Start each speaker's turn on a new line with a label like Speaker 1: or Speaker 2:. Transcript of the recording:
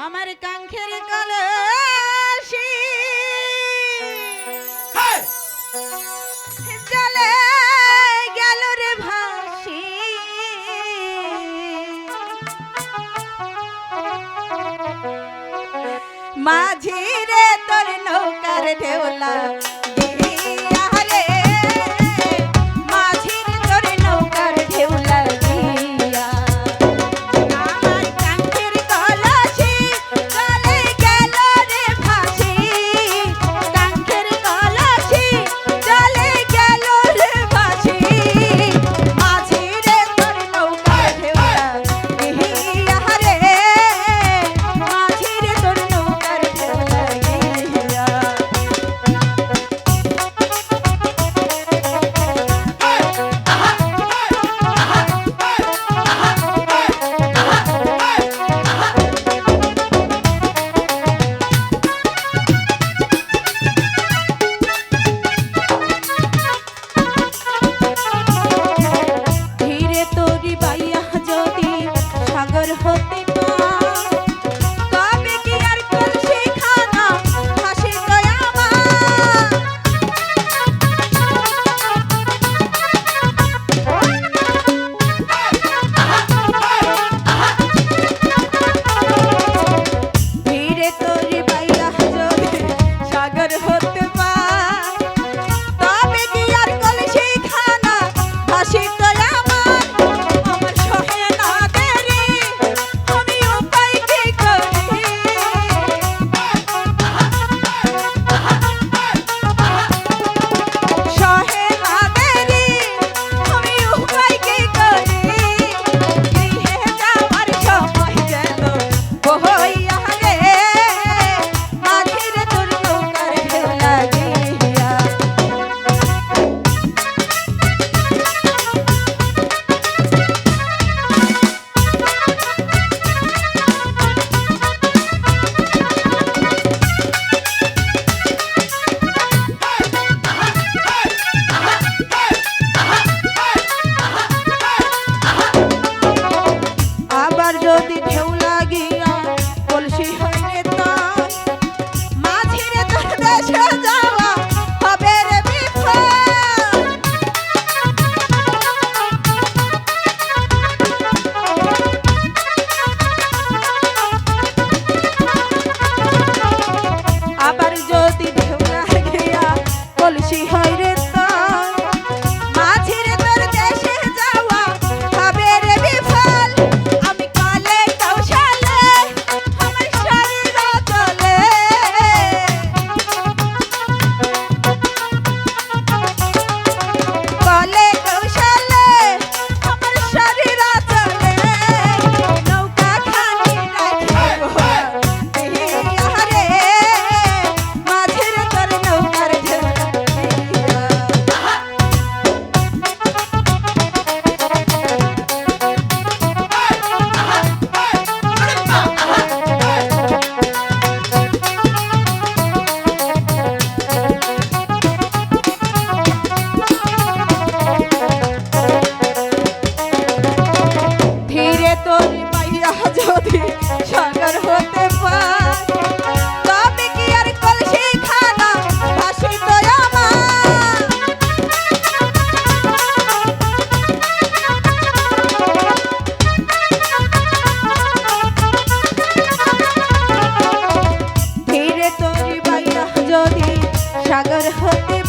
Speaker 1: আমার কাঙ্ক্ষের কাল মাঝিরে তোর নৌকার ঢেউলা যদি সাগর হতে